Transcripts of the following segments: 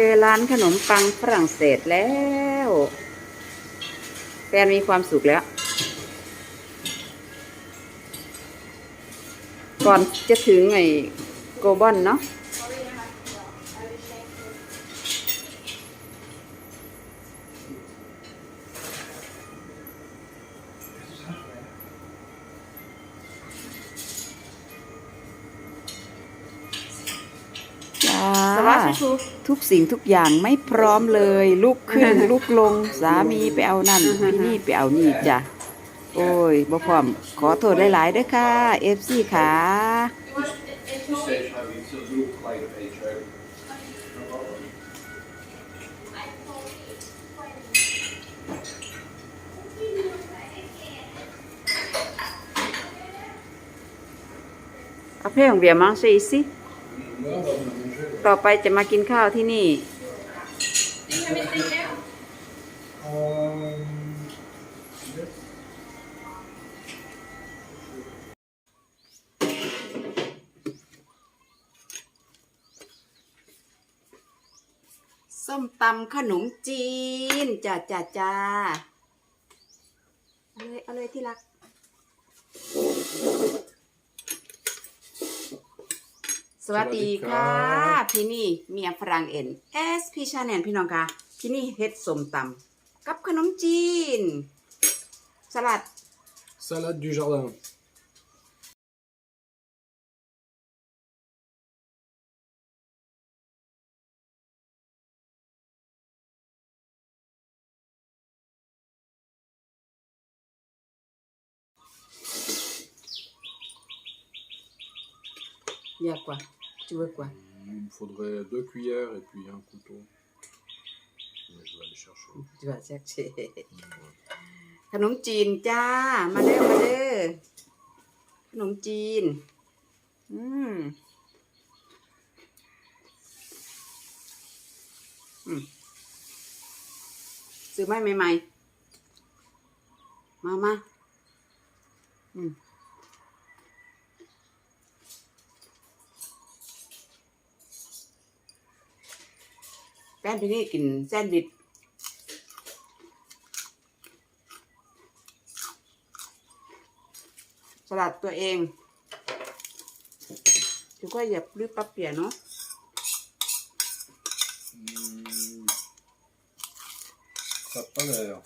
จอร้านขนมปังฝรั่งเศสแล้วแฟนมีความสุขแล้ว ก่อนจะถึงไอ้โกบอนเนาะาสวัสดีครูทุกสิ่งทุกอย่างไม่พร้อมเลย ลุกขึ้น ลุกลงสามีไปเอานั่นพี่นี่ไปเอานี่จ้ะโอ้ยบ่พร้อม ขอโทษหลายๆเด้อค่ะ FC ค่ะ Stage having it's a little plate of each over. No problem. เอาเพ่ของเบียร์มาใส่สิ ต่อไปจะมากินข้าวที่นี่ ส้มตำขนมจีนจ้าจ้าจ้าเอาเลยเอาเลยที่รัก วัสดีค่ะ พี่นี่เมียฝรั่งเอ็นเอสพี่ชาแนนพี่น้องค่ะ พี่นี่เฮ็ดส้มตำกับขนมจีน สลัด Salade du jardin. เยอะกว่าจืด กว่า Il me faudrait deux cuillères et puis un couteau. Mais je vais aller chercher. จืดแซ่บเชขนมจีนจ้า มาเด้อมาเด้อขนมจีน อืมอืมซื้อไหมใหม่ๆมามาอืม แป้นที่นี่กินแซนด์วิชสลัดตัวเองถือว่าอย่าปลื้มปั๊บเปลี่ยนเนาะ Hmm. Ça a pas l'air.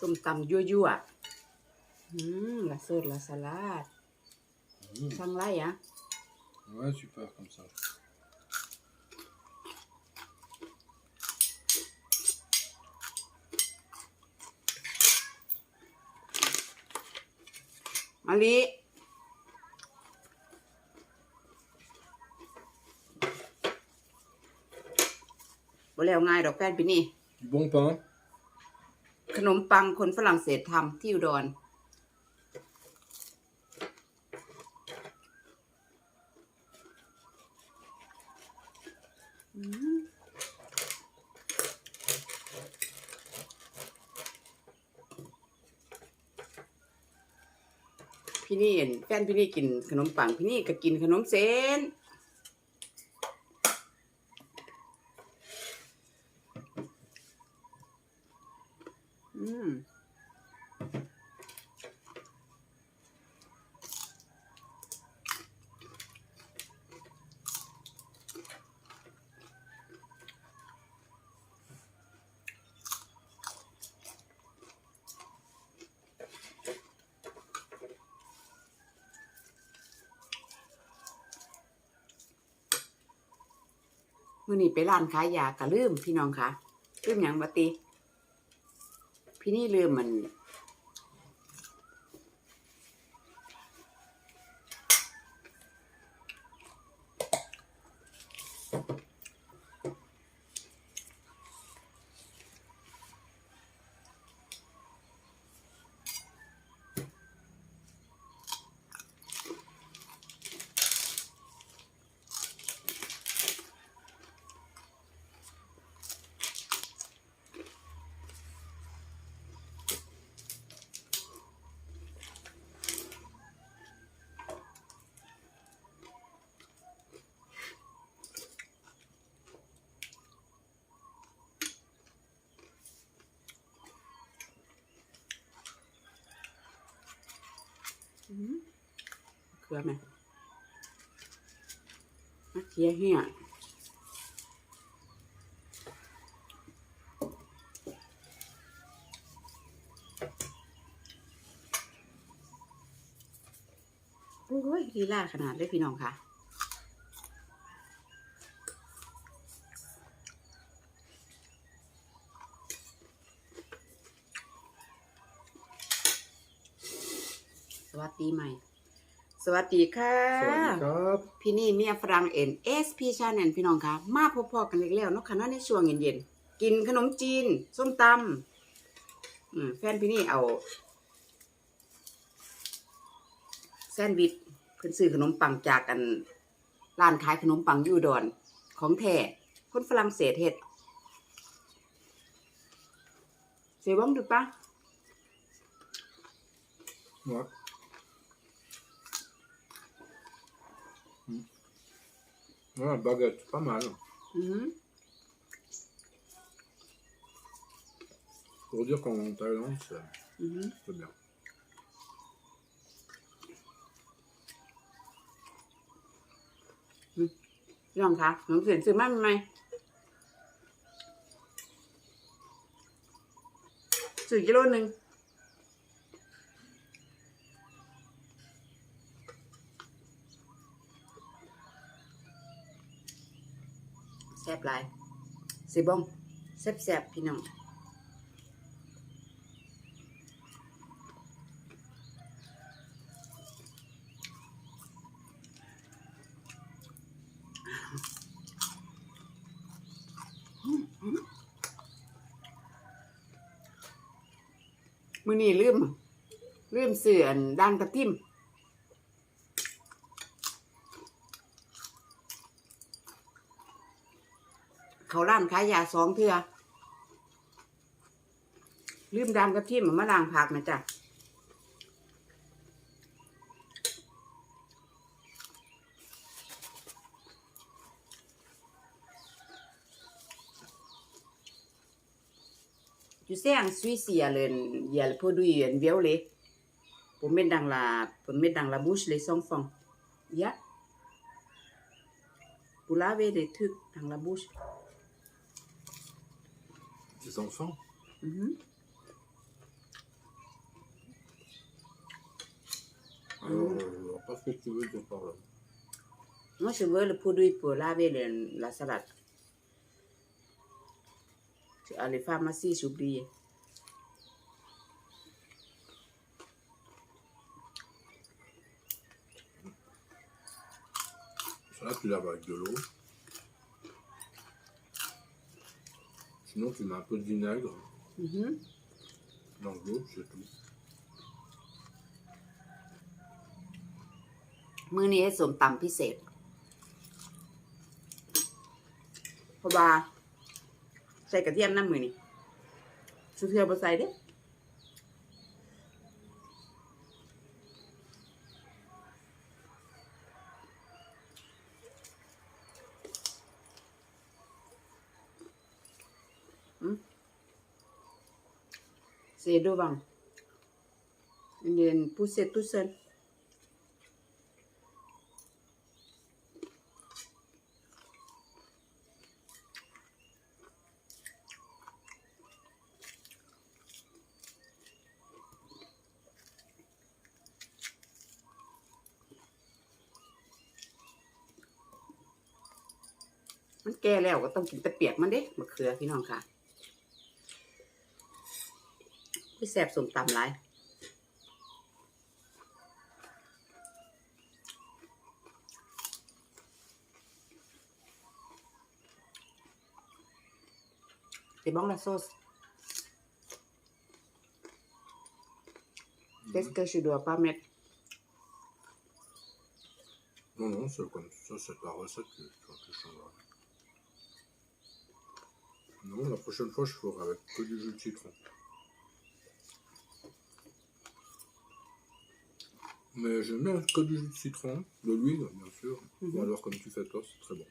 ส้มตำยั่วๆอืมละเสิร์ฟละสลัด Hmm. ช่างไรอะ Ouais, super comme ça. มาลีบ่แล้วง่ายดอกแฟนพี่นี่ Du bon pain. ขนมปังคนฝรั่งเศสทำที่อุดร พี่นี่เห็นแฟนพี่นี่กินขนมปัง พี่นี่ก็กินขนมเส้น อืม มื่อนี้ไปร้านขายยากะลืมพี่น้องคะลืมอย่างบัติ พี่นี่ลืมมัน อืม เคือไหมนักเทียเหี้ยโอ้ยลีลาขนาดเลยพี่น้องค่ะสวัสดีใหม่ วัสดีค่ะ สวัสดีครับ พี่นี่เมียฝรั่งเอ็นเอสพีชาแนลพี่น้องคะมาพบๆกันเล็กแล้วเนาะค่ะเนาะในช่วงเย็นๆ กินขนมจีน ส้มตำอืมแฟนพี่นี่เอาแซนด์วิชเพิ่นซื้อขนมปังจากกันร้านขายขนมปังอยูอุดอนของแท้คนฝรั่งเศสเฮ็ดเสียบ้องดูปะ Ouais. Mm. Ouais, baguette, pas mal. อืม Pour dire qu'en Thaïlande, c'est อืม c'est bien. พี่น้องคะขนมเสียนซื้อมาใหม่ๆซื้อกิโลหนึ่ง บหลายสิบ้องแซ่บแซ่บๆพี่น้องมือนี่ลืมลืมเสื่อนดังกระทิม เขาล้านขายยาสองเทือลืมดำกับที่มันมะล้างผักนะจ๊ะอยู่แซงสวีเซียเลยเยลพอดูเยนเวียวเลยผมไม่ดังลาผมไม่ดังลาบูชเลยสองฟองยะปุลาเวเดทึกดังลาบูช Les enfants Mhm. Alors, vois pas ce que tu veux dire par là. Moi, je veux le produit pour laver le- la salade. Tu as les pharmacies, j'ai oublié. Ça, tu laves avec de l'eau. Sinon, tu mets un peu de vinaigre Mhm. dans l'eau, c'est tout. มื้อนี้ให้สมตำพิเศษ เพราะว่า ใส่กระเทียมน้ำมือนี่สุเทือบ่ใส่เด้ c'est devant. Il vient pousser tout seul. มันแก่แล้วก็ต้องกินตะเปียกมันเด้มะเขือพี่น้องค่ะ พี่แสบสมตำหลาย C'est bon la sauce Qu'est-ce que je dois pas mettre Non, non, c'est comme ça, c'est ta recette, tu, tu, tu changeras. Non, la prochaine fois, je ferai avec que du jus de citron. Mais j'aime bien que du jus de citron, de l'huile, bien sûr. Mhm. Ou alors, comme tu fais toi, c'est très bon.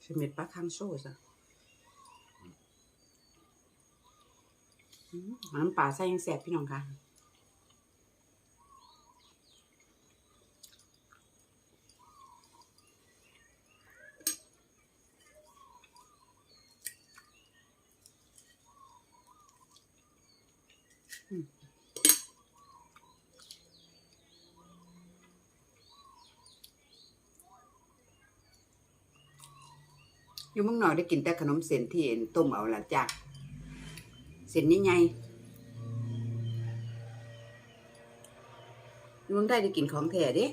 Je mets pas grand chose อืมน้ำปลาใส่ยังแสบพี่น้องค่ะ อยู่เมืองนอกได้กินแต่ขนมเส้นที่เอ็นต้มเอาละจ้ะเส้นใหญ่ๆอยู่เมืองได้ได้กินของแท้เด้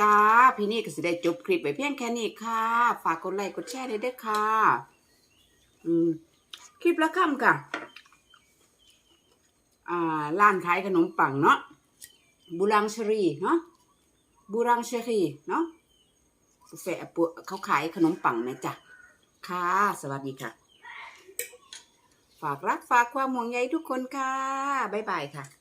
จ้า พี่นี่ก็สิได้จบคลิปไปเพียงแค่นี้ค่ะ ฝากกดไลค์กดแชร์ด้ด้อค่ะ อืม คลิปละคำค่ะ อ่าร้านขายขนมปังเนาะบูรังเชอรี่เนาะบูรังเชอรี่เนาะแฝะปวเขาขายขนมปังนะจ๊ะค่ะ สวัสดีค่ะ ฝากรักฝากความห่วงใยทุกคนค่ะ บ๊ายบายค่ะ